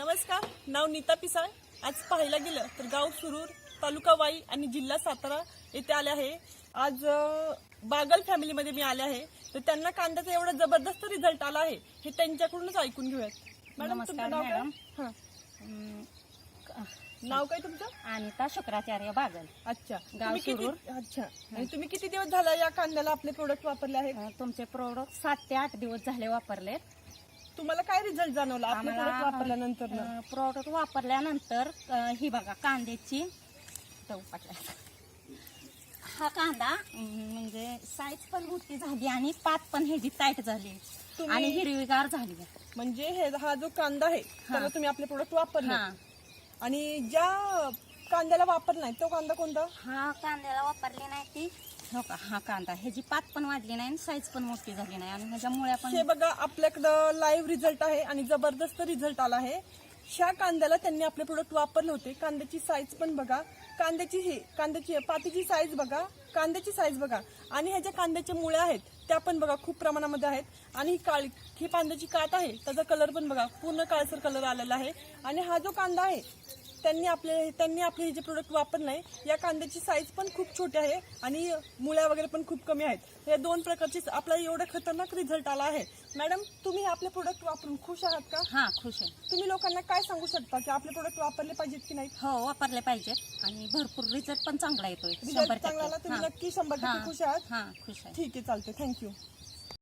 नमस्कार नाव नीता पिसाळ. आज पाहायला गेलं तर गाव सुरूर तालुका वाई आणि जिल्हा सातारा येथे आले आहे. आज बागल फॅमिलीमध्ये मी आले आहे. तर त्यांना कांद्याचा एवढा जबरदस्त रिझल्ट आला आहे हे त्यांच्याकडूनच ऐकून घेऊयात. मॅडम नमस्कार, नाव काय? मॅडम. हां. अं, नाव काय तुमचं? अनिता शुक्राचार्य बागल. अच्छा. गाव तुम्ही किती सुरूर. अच्छा. आणि तुम्ही किती दिवस झाला या कांद्याला आपले प्रोडक्ट वापरले आहेत? अं, तुमचे प्रोडक्ट सात ते आठ दिवस झाले वापरले तुम्हाला काय रिझल्ट जाणवला? आपले वापरल्यानंतर प्रोडक्ट वापरल्यानंतर अं, ही बघा कांद्याची. हा कांदा म्हणजे साईज पण मोठी झाली आणि पात पण ह्याची टाईट झाली. तुम्ही- आणि हिरवीगार झाली. म्हणजे हे हा जो कांदा आहे त्याला तुम्ही आपले प्रोडक्ट वापरले. हा. आणि ज्या कांद्याला वापरला नाही तो कांदा कोणता? हा कांद्याला वापरली नाही ती हो का? हा कांदा. ह्याची पात पण वाढली नाही आणि साईज पण मोठी झाली नाही आणि ह्याच्यामुळे मुळ्या हे बघा आपल्याकडं लाईव्ह रिझल्ट आहे आणि जबरदस्त रिझल्ट आला आहे. ह्या कांद्याला त्यांनी आपले प्रोडक्ट वापरले होते. कांद्याची साईज पण बघा. कांद्याची ही कांद्याची पातीची साईज बघा. कांद्याची साईज बघा. आणि ह्या ज्या कांद्याच्या मुळ्या आहेत त्या पण बघा खूप प्रमाणामध्ये आहेत. आणि ही काळी ही कांद्याची काट आहे त्याचा कलर पण बघा. पूर्ण काळसर कलर आलेला आहे. आणि हा जो कांदा आहे त्यांनी आपले त्यांनी आपले हे जे प्रोडक्ट वापरलं आहे या कांद्याची साईज पण खूप छोटी आहे आणि मुळ्या वगैरे पण खूप कमी आहेत. या दोन प्रकारचे आपला एवढा खतरनाक रिझल्ट आला आहे. मॅडम तुम्ही आपले प्रोडक्ट वापरून खुश आहात का? हा खुश आहे. तुम्ही लोकांना काय सांगू शकता की आपले प्रोडक्ट वापरले पाहिजेत की नाही हो वापरले पाहिजेत. आणि भरपूर रिझल्ट पण चांगला येतोय. रिझल्ट चांगला आला. तुम्ही नक्की शंभर. टक्के खुश आहात? हा खुश आहे. ठीक आहे चालते थँक्यू